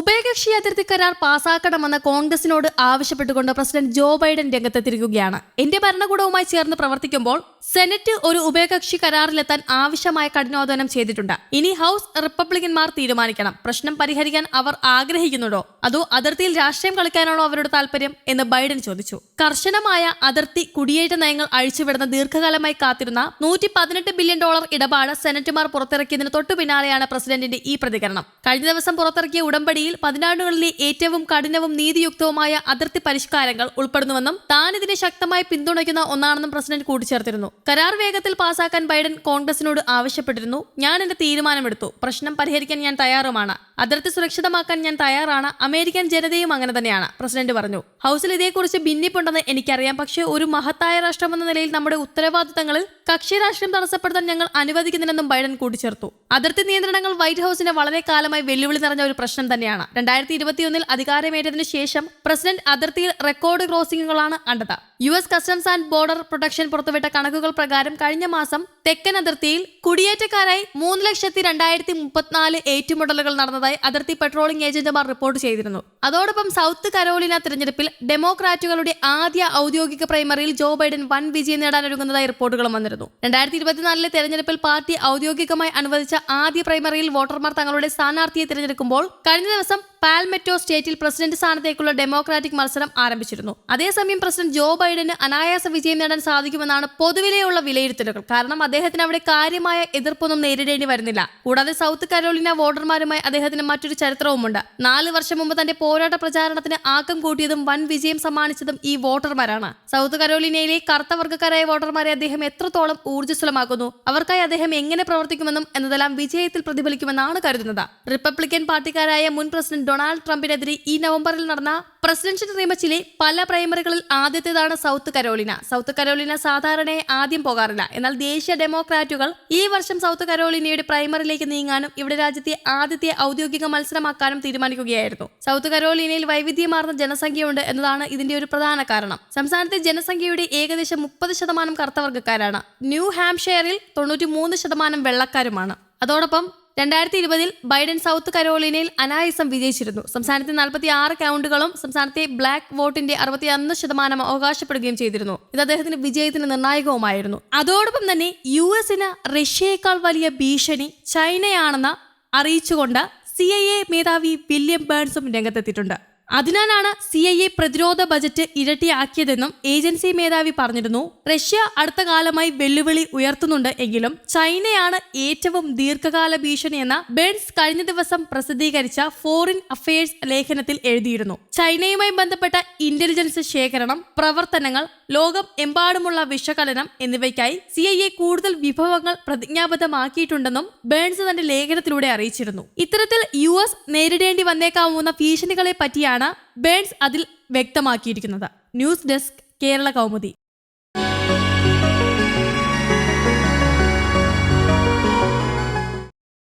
ഉഭയകക്ഷി അതിർത്തി കരാർ പാസാക്കണമെന്ന് കോൺഗ്രസിനോട് ആവശ്യപ്പെട്ടുകൊണ്ട് പ്രസിഡന്റ് ജോ ബൈഡൻ രംഗത്തെത്തിരിക്കുകയാണ് എന്റെ ഭരണകൂടവുമായി ചേർന്ന് പ്രവർത്തിക്കുമ്പോൾ സെനറ്റ് ഒരു ഉഭയകക്ഷി കരാറിലെത്താൻ ആവശ്യമായ കഠിനോധനം ചെയ്തിട്ടുണ്ട്. ഇനി ഹൗസ് റിപ്പബ്ലിക്കന്മാർ തീരുമാനിക്കണം. പ്രശ്നം പരിഹരിക്കാൻ അവർ ആഗ്രഹിക്കുന്നുണ്ടോ? അതോ അതിർത്തിയിൽ രാഷ്ട്രീയം കളിക്കാനാണോ അവരുടെ താല്പര്യം എന്ന് ബൈഡൻ ചോദിച്ചു. കർശനമായ അതിർത്തി കുടിയേറ്റ നയങ്ങൾ അഴിച്ചുവിടുന്ന ദീർഘകാലമായി കാത്തിരുന്ന നൂറ്റി പതിനെട്ട് ബില്യൺ ഡോളർ ഇടപാട് സെനറ്റുമാർ പുറത്തിറക്കിയതിന് തൊട്ടു പിന്നാലെയാണ് പ്രസിഡന്റിന്റെ ഈ പ്രതികരണം. കഴിഞ്ഞ ദിവസം പുറത്തിറക്കിയ ഉടമ്പടിയിൽ പതിനാണ്ടുകളിലെ ഏറ്റവും കഠിനവും നീതിയുക്തവുമായ അതിർത്തി പരിഷ്കാരങ്ങൾ ഉൾപ്പെടുന്നുവെന്നും താൻ ഇതിനെ ശക്തമായി പിന്തുണയ്ക്കുന്ന ഒന്നാണെന്നും പ്രസിഡന്റ് കൂട്ടിച്ചേർത്തിരുന്നു. കരാർ വേഗത്തിൽ പാസാക്കാൻ ബൈഡൻ കോൺഗ്രസിനോട് ആവശ്യപ്പെട്ടിരുന്നു. ഞാൻ എന്റെ തീരുമാനമെടുത്തു. പ്രശ്നം പരിഹരിക്കാൻ ഞാൻ തയ്യാറുമാണ്. അതിർത്തി സുരക്ഷിതമാക്കാൻ ഞാൻ തയ്യാറാണ്. അമേരിക്കൻ ജനതയും അങ്ങനെ തന്നെയാണ് പ്രസിഡന്റ് പറഞ്ഞു. ഹൗസിൽ ഇതേക്കുറിച്ച് ഭിന്നിപ്പുണ്ടെന്ന് എനിക്കറിയാം. പക്ഷേ ഒരു മഹത്തായ രാഷ്ട്രമെന്ന നിലയിൽ നമ്മുടെ ഉത്തരവാദിത്തങ്ങളിൽ കക്ഷി രാഷ്ട്രീയം തടസ്സപ്പെടുത്താൻ ഞങ്ങൾ അനുവദിക്കുന്നില്ലെന്നും ബൈഡൻ കൂട്ടിച്ചേർത്തു. അതിർത്തി നിയന്ത്രണങ്ങൾ വൈറ്റ് ഹൌസിന് വളരെ കാലമായി വെല്ലുവിളി നിറഞ്ഞ ഒരു പ്രശ്നം തന്നെയാണ്. രണ്ടായിരത്തി ഇരുപത്തിയൊന്നിൽ അധികാരമേറ്റതിനു ശേഷം പ്രസിഡന്റ് അതിർത്തിയിൽ റെക്കോർഡ് ക്രോസിംഗുകളാണ് കണ്ടത്. U S customs and border protection പുറത്തുവിട്ട കണക്കുകൾ പ്രകാരം കഴിഞ്ഞ മാസം തെക്കൻ അതിർത്തിയിൽ കുടിയേറ്റക്കാരായി മൂന്ന് ലക്ഷത്തി രണ്ടായിരത്തി മുപ്പത്തിനാല് ഏറ്റുമുട്ടലുകൾ നടന്നതായി അതിർത്തി പെട്രോളിംഗ് ഏജന്റുമാർ റിപ്പോർട്ട് ചെയ്തിരുന്നു. അതോടൊപ്പം സൗത്ത് കരോലിന തെരഞ്ഞെടുപ്പിൽ ഡെമോക്രാറ്റുകളുടെ ആദ്യ ഔദ്യോഗിക പ്രൈമറിയിൽ ജോ ബൈഡൻ വൻ വിജയം നേടാനൊരുങ്ങുന്നതായി റിപ്പോർട്ടുകളും വന്നിരുന്നു. രണ്ടായിരത്തി ഇരുപത്തിനാലിലെ തെരഞ്ഞെടുപ്പിൽ പാർട്ടി ഔദ്യോഗികമായി അനുവദിച്ച ആദ്യ പ്രൈമറിയിൽ വോട്ടർമാർ തങ്ങളുടെ സ്ഥാനാർത്ഥിയെ തിരഞ്ഞെടുക്കുമ്പോൾ കഴിഞ്ഞ ദിവസം പാൽമെറ്റോ സ്റ്റേറ്റിൽ പ്രസിഡന്റ് സ്ഥാനത്തേക്കുള്ള ഡെമോക്രാറ്റിക് മത്സരം ആരംഭിച്ചിരുന്നു. അതേസമയം പ്രസിഡന്റ് ജോ ബൈഡന് അനായാസ വിജയം നേടാൻ സാധിക്കുമെന്നാണ് പൊതുവിലെയുള്ള വിലയിരുത്തലുകൾ. കാരണം അദ്ദേഹത്തിന് അവിടെ കാര്യമായ എതിർപ്പൊന്നും നേരിടേണ്ടി വരുന്നില്ല. കൂടാതെ സൗത്ത് കരോലിന വോട്ടർമാരുമായി അദ്ദേഹത്തിന് മറ്റൊരു ചരിത്രവുമുണ്ട്. നാല് വർഷം മുമ്പ് തന്റെ പോരാട്ട പ്രചാരണത്തിന് ആക്കം കൂട്ടിയതും വൻ വിജയം സമ്മാനിച്ചതും ഈ വോട്ടർമാരാണ്. സൗത്ത് കരോലിനയിലെ കറുത്ത വർഗക്കാരായ വോട്ടർമാരെ അദ്ദേഹം എത്രത്തോളം ഊർജസ്വലമാക്കുന്നു അവർക്കായി അദ്ദേഹം എങ്ങനെ പ്രവർത്തിക്കുമെന്നും എന്നതെല്ലാം വിജയത്തിൽ പ്രതിഫലിക്കുമെന്നാണ് കരുതുന്നത്. റിപ്പബ്ലിക്കൻ പാർട്ടിക്കാരായ മുൻ പ്രസിഡന്റ് ഡൊണാൾഡ് ട്രംപിനെതിരെ ഈ നവംബറിൽ നടന്ന പ്രസിഡൻഷ്യൽ റീമച്ചിലെ പല പ്രൈമറികളിൽ ആദ്യത്തേതാണ് സൗത്ത് കരോലിന സൗത്ത് കരോലിന സാധാരണ ആദ്യം പോകാറില്ല. എന്നാൽ ദേശീയ ഡെമോക്രാറ്റുകൾ ഈ വർഷം സൗത്ത് കരോലിനയുടെ പ്രൈമറിയിലേക്ക് നീങ്ങാനും ഇവിടെ രാജ്യത്തെ ആദ്യത്തെ ഔദ്യോഗിക മത്സരമാക്കാനും തീരുമാനിക്കുകയായിരുന്നു. സൗത്ത് കരോലിനയിൽ വൈവിധ്യമാർന്ന ജനസംഖ്യയുണ്ട് എന്നതാണ് ഇതിന്റെ ഒരു പ്രധാന കാരണം. സംസ്ഥാനത്തെ ജനസംഖ്യയുടെ ഏകദേശം മുപ്പത് ശതമാനം കറുത്തവർഗക്കാരാണ്. ന്യൂ ഹാംഷെയറിൽ തൊണ്ണൂറ്റി മൂന്ന് ശതമാനം വെള്ളക്കാരുമാണ്. അതോടൊപ്പം രണ്ടായിരത്തി ഇരുപതിൽ ബൈഡൻ സൗത്ത് കരോളിനയിൽ അനായസം വിജയിച്ചിരുന്നു. സംസ്ഥാനത്തെ നാൽപ്പത്തി ആറ് കൗണ്ടുകളും സംസ്ഥാനത്തെ ബ്ലാക്ക് വോട്ടിന്റെ അറുപത്തിയൊന്ന് ശതമാനം അവകാശപ്പെടുകയും ചെയ്തിരുന്നു. ഇത് അദ്ദേഹത്തിന് വിജയത്തിന് നിർണായകവുമായിരുന്നു. അതോടൊപ്പം തന്നെ യു എസിന് റഷ്യയേക്കാൾ വലിയ ഭീഷണി ചൈനയാണെന്ന് അറിയിച്ചുകൊണ്ട് സി ഐ എ മേധാവി വില്യം ബേൺസും രംഗത്തെത്തിയിട്ടുണ്ട്. അതിനാലാണ് സി ഐ എ പ്രതിരോധ ബജറ്റ് ഇരട്ടിയാക്കിയതെന്നും ഏജൻസി മേധാവി പറഞ്ഞിരുന്നു. റഷ്യ അടുത്ത കാലമായി വെല്ലുവിളി ഉയർത്തുന്നുണ്ട് എങ്കിലും ചൈനയാണ് ഏറ്റവും ദീർഘകാല ഭീഷണിയെന്ന ബേൺസ് കഴിഞ്ഞ ദിവസം പ്രസിദ്ധീകരിച്ച ഫോറിൻ അഫയേഴ്സ് ലേഖനത്തിൽ എഴുതിയിരുന്നു. ചൈനയുമായി ബന്ധപ്പെട്ട ഇന്റലിജൻസ് ശേഖരണം പ്രവർത്തനങ്ങൾ ലോകം എമ്പാടുമുള്ള വിശകലനം എന്നിവയ്ക്കായി സി ഐ എ കൂടുതൽ വിഭവങ്ങൾ പ്രതിജ്ഞാബദ്ധമാക്കിയിട്ടുണ്ടെന്നും ബേൺസ് തന്റെ ലേഖനത്തിലൂടെ അറിയിച്ചിരുന്നു. ഇത്തരത്തിൽ യു എസ് നേരിടേണ്ടി വന്നേക്കാവുന്ന ഭീഷണികളെ പറ്റിയാണ് ബേൺസ് അതിൽ വ്യക്തമാക്കിയിരിക്കുന്നത്. News desk Kerala Kaumudi.